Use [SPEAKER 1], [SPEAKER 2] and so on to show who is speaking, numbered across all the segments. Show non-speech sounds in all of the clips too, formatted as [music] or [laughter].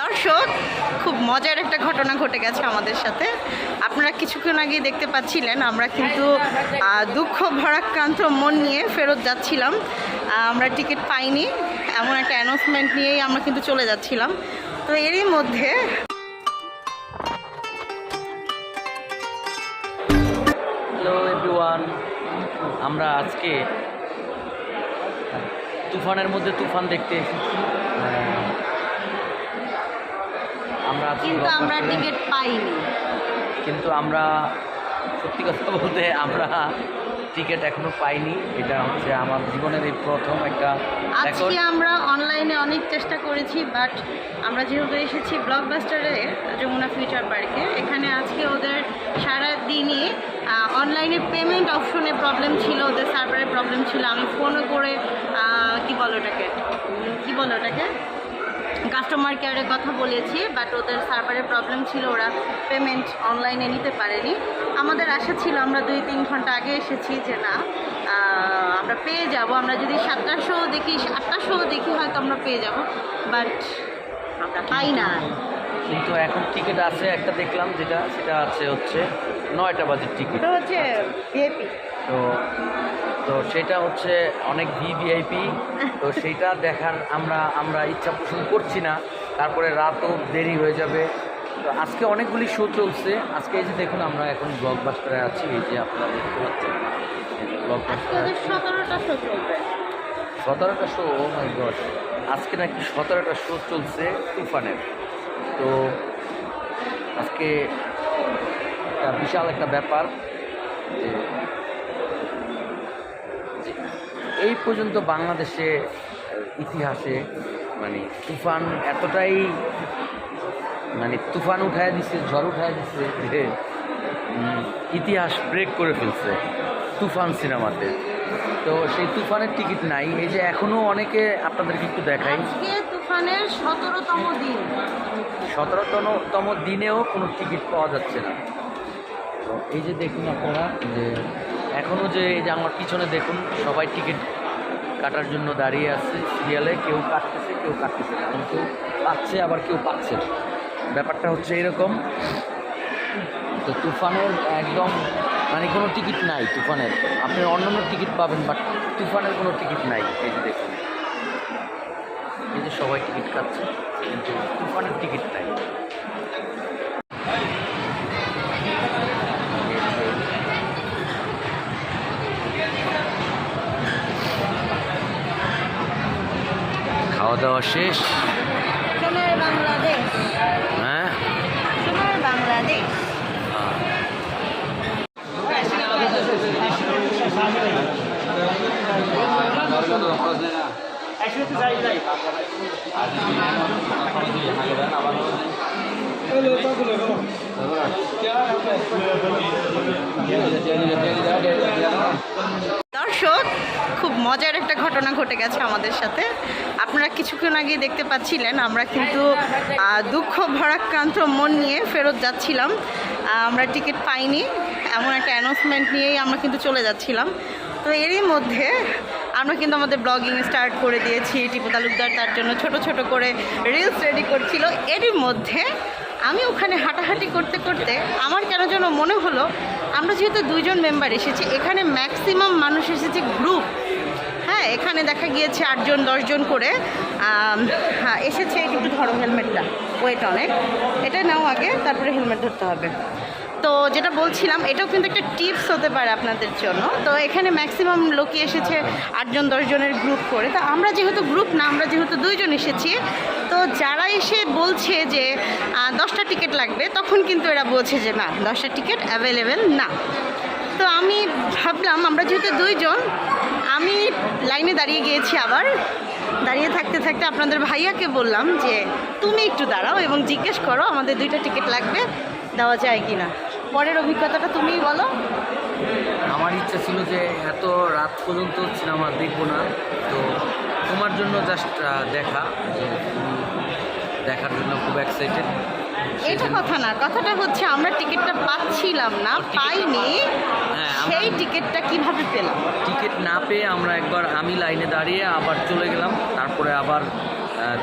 [SPEAKER 1] দর্শক, খুব মজার একটা ঘটনা ঘটে গেছে আমাদের সাথে। আপনারা কিছুক্ষণ আগে দেখতে পাচ্ছিলেন, আমরা কিন্তু দুঃখ ভরাক্রান্ত মন নিয়ে ফেরত যাচ্ছিলাম। আমরা টিকিট পাইনি, এমন একটা অ্যানাউন্সমেন্ট নিয়েই আমরা কিন্তু চলে যাচ্ছিলাম। তো এরই মধ্যে
[SPEAKER 2] এভরিওয়ান আমরা আজকে তুফানের মধ্যে তুফান দেখতে এসেছি। আমরা
[SPEAKER 1] কিন্তু আমরা টিকিট পাইনি।
[SPEAKER 2] কিন্তু আমরা সত্যি কথা বলতে আমরা টিকিট এখনও পাইনি। এটা হচ্ছে আমার জীবনের এই প্রথম একটা
[SPEAKER 1] আজকে আমরা অনলাইনে অনেক চেষ্টা করেছি বাট আমরা যেহেতু এসেছি ব্লকবাস্টারে যমুনা ফিউচার পার্কে এখানে আজকে ওদের সারা দিনই অনলাইনে পেমেন্ট অপশনে প্রবলেম ছিল, ওদের সার্ভারের প্রবলেম ছিল। আমি ফোনও করে কি বলো ওটাকে? কি বলো ওটাকে? কাস্টমার কেয়ারে কথা বলেছি বাট ওদের সার্ভারের প্রবলেম ছিল, ওরা পেমেন্ট অনলাইনে নিতে পারেনি। আমাদের আশা ছিল আমরা দুই তিন ঘণ্টা আগে এসেছি যে না আমরা পেয়ে যাব। আমরা যদি সাতটার শো দেখি আটটার শো দেখি হয়তো আমরা পেয়ে যাব বাট আমরা পাই না।
[SPEAKER 2] কিন্তু এখন টিকিট আছে একটা দেখলাম যেটা সেটা আছে হচ্ছে নয়টা বাজের টিকিট
[SPEAKER 1] হচ্ছে ভিআইপি
[SPEAKER 2] তো তো সেটা হচ্ছে অনেক ভিভিআইপি তো [laughs] সেটা দেখার আমরা আমরা ইচ্ছা পোষণ করছি না। তারপরে রাতও দেরি হয়ে যাবে। তো আজকে অনেকগুলি শো চলছে। আজকে এই যে দেখুন আমরা এখন ব্লকবাস্টারে আছি। এই যে আপনারা দেখতে পাচ্ছেন
[SPEAKER 1] সতেরোটা শো
[SPEAKER 2] ও মাই গড আজকে নাকি সতেরোটা শো চলছে তুফানের। তো আজকে একটা বিশাল একটা ব্যাপার যে এই পর্যন্ত বাংলাদেশে ইতিহাসে মানে তুফান এতটাই মানে তুফান উঠায় দিছে ঝড় উঠায় দিছে যে ইতিহাস ব্রেক করে ফেলছে তুফান সিনেমাতে। তো সেই তুফানের টিকিট নাই। এই যে এখনও অনেকে আপনাদেরকে একটু দেখাই।
[SPEAKER 1] তুফানের সতেরোতম দিন।
[SPEAKER 2] সতেরোতম দিনেও কোনো টিকিট পাওয়া যাচ্ছে না। তো এই যে দেখুন আপনারা যে এখনও যে এই যে আমার পিছনে দেখুন সবাই টিকিট কাটার জন্য দাঁড়িয়ে আছে। সিরিয়ালে কেউ কাটতেছে কেউ কাটতেছে না। কেউ পাচ্ছে আবার কেউ পাচ্ছে না। ব্যাপারটা হচ্ছে এরকম। তো তুফানের একদম মানে কোনো টিকিট নাই তুফানের। আপনি অন্যান্য টিকিট পাবেন বাট তুফানের কোনো টিকিট নাই। এই যে দেখুন। এই যে সবাই টিকিট কাটছে কিন্তু তুফানের টিকিট নাই। খাওয়া দাওয়া শেষ।
[SPEAKER 1] বাংলাদেশ
[SPEAKER 2] হ্যাঁ
[SPEAKER 1] সোনার বাংলাদেশ দর্শক খুব মজার একটা ঘটনা ঘটে গেছে আমাদের সাথে। আপনারা কিছুক্ষণ আগে দেখতে পাচ্ছিলেন আমরা কিন্তু দুঃখ ভরাক্রান্ত মন নিয়ে ফেরত যাচ্ছিলাম। আমরা টিকিট পাইনি এমন একটা অ্যানাউন্সমেন্ট নিয়েই আমরা কিন্তু চলে যাচ্ছিলাম। তো এরই মধ্যে আমরা কিন্তু আমাদের ব্লগিং স্টার্ট করে দিয়েছি, টিপু তালুকদার তার জন্য ছোট ছোট করে রিলস রেডি করছিল। এরই মধ্যে আমি ওখানে হাঁটাহাঁটি করতে করতে আমার কেন যেন মনে হলো, আমরা যেহেতু দুইজন মেম্বার এসেছি, এখানে ম্যাক্সিমাম মানুষ এসেছে গ্রুপ হ্যাঁ এখানে দেখা গিয়েছে আটজন, দশজন করে হ্যাঁ এসেছে একটু ধরো হেলমেটটা ওয়েট অনেক এটা নাও আগে, তারপরে হেলমেট ধরতে হবে। তো যেটা বলছিলাম, এটাও কিন্তু একটা টিপস হতে পারে আপনাদের জন্য। তো এখানে ম্যাক্সিমাম লোকই এসেছে আটজন, দশজনের গ্রুপ করে। তো আমরা যেহেতু গ্রুপ না, আমরা যেহেতু দুইজন এসেছি, তো যারা এসে বলছে যে দশটা টিকিট লাগবে, তখন কিন্তু এরা বলছে যে, না, দশটা টিকিট অ্যাভেলেবেল না। তো আমি ভাবলাম, আমরা যেহেতু দুইজন, আমি লাইনে দাঁড়িয়ে গিয়েছি আবার। দাঁড়িয়ে থাকতে থাকতে আপনাদের ভাইয়াকে বললাম যে, তুমি একটু দাঁড়াও এবং জিজ্ঞেস করো, আমাদের দুইটা টিকিট লাগবে, দেওয়া যায় কি না পরের অভিজ্ঞতাটা তুমিই বলো।
[SPEAKER 2] আমার ইচ্ছা ছিল যে এত রাত পর্যন্ত সিনেমা দেখব না। তো তোমার জন্য জাস্ট দেখা যে দেখার জন্য খুব এক্সাইটেড
[SPEAKER 1] এটা কথা না কথাটা হচ্ছে আমরা টিকিটটা পাচ্ছিলাম না পাইনি।
[SPEAKER 2] হ্যাঁ,
[SPEAKER 1] সেই টিকিটটা কীভাবে পেলাম?
[SPEAKER 2] টিকিট না পেয়ে আমরা একবার আমি লাইনে দাঁড়িয়ে আবার চলে গেলাম। তারপরে আবার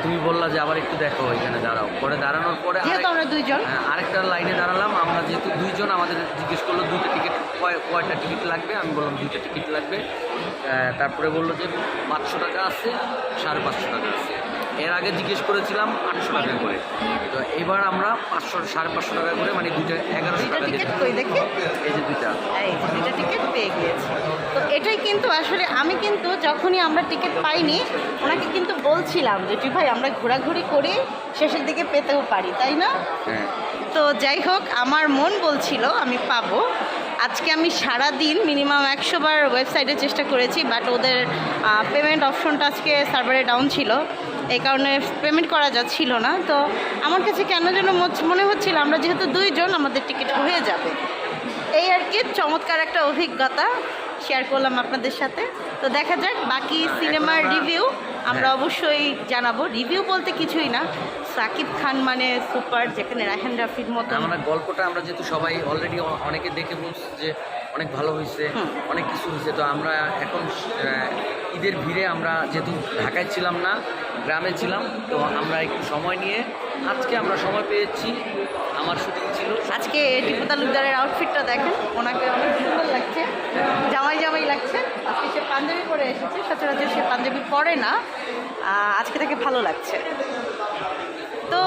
[SPEAKER 2] তুমি বললা যে আবার একটু দেখো এখানে দাঁড়াও। পরে দাঁড়ানোর পরে হ্যাঁ, আরেকটা লাইনে দুইজন আমাদের জিজ্ঞেস করল দুইটা টিকিট কয় কয়টা টিকিট লাগবে? আমি বললাম দুইটা টিকিট লাগবে। তারপরে বলল যে পাঁচশো টাকা আছে সাড়ে পাঁচশো টাকা আছে। এর আগে জিজ্ঞেস করেছিলাম আটশো টাকা করে। তো এবার আমরা পাঁচশো সাড়ে পাঁচশো টাকা করে মানে দুইটা এগারোশো টাকা এই যে দুইটা।
[SPEAKER 1] দুইটা টিকিট পেয়ে গিয়েছি। তো এটাই কিন্তু আসলে আমি কিন্তু যখনই আমরা টিকিট পাইনি ওনাকে কিন্তু বলছিলাম যে ভাই আমরা ঘোরাঘুরি করে শেষের দিকে পেতেও পারি তাই না?
[SPEAKER 2] হ্যাঁ।
[SPEAKER 1] তো যাই হোক, আমার মন বলছিল আমি পাবো। আজকে আমি সারা দিন মিনিমাম একশো বার ওয়েবসাইটে চেষ্টা করেছি বাট ওদের পেমেন্ট অপশনটা আজকে সার্ভারে ডাউন ছিল। এই কারণে পেমেন্ট করা যাচ্ছিল না। তো আমার কাছে কেন যেন মনে হচ্ছিল আমরা যেহেতু দুইজন, আমাদের টিকিট হয়ে যাবে। এই আর কি, চমৎকার একটা অভিজ্ঞতা শেয়ার করলাম আপনাদের সাথে। তো দেখা যাক বাকি সিনেমার রিভিউ আমরা
[SPEAKER 2] হ্যাঁ।
[SPEAKER 1] অবশ্যই জানাব। রিভিউ বলতে কিছুই না। সাকিব খান মানে সুপার যেখানে রাহেন রাফির মতো।
[SPEAKER 2] আমরা গল্পটা আমরা যেহেতু সবাই অলরেডি অনেকে দেখে বলছি যে অনেক ভালো হয়েছে অনেক কিছু হয়েছে তো আমরা এখন ঈদের ভিড়ে আমরা যেহেতু ঢাকায় ছিলাম না গ্রামে ছিলাম তো আমরা একটু সময় নিয়ে আজকে আমরা সময় পেয়েছি। আমার শুটিং ছিল।
[SPEAKER 1] আজকে টিপু তালুকদারের আউটফিটটা দেখেন ওনাকে অনেক সুন্দর লাগছে জামাই জামাই লাগছে আজকে সে পাঞ্জাবি পরে এসেছে। সচরাচর সে পাঞ্জাবি পরে না। আজকে তাকে ভালো লাগছে। তো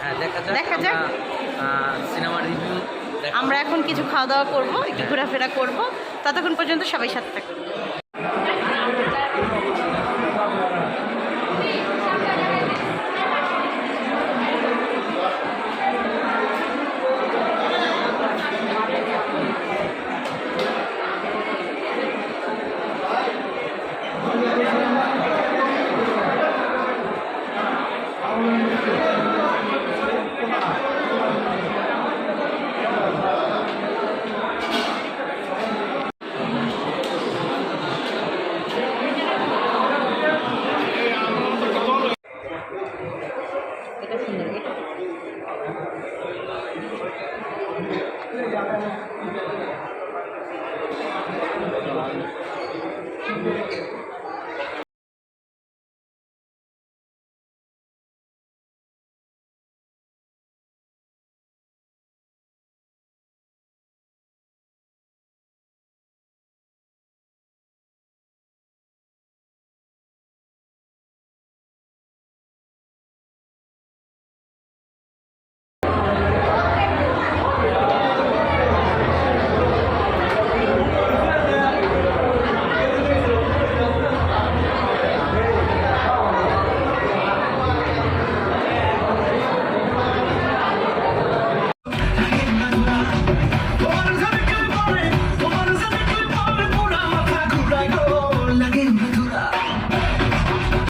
[SPEAKER 2] হ্যাঁ দেখা যাক। সিনেমার রিভিউ
[SPEAKER 1] আমরা এখন কিছু খাওয়া দাওয়া করব একটু ঘোরাফেরা করব। ততক্ষণ পর্যন্ত সবাই সাথে থাকুন।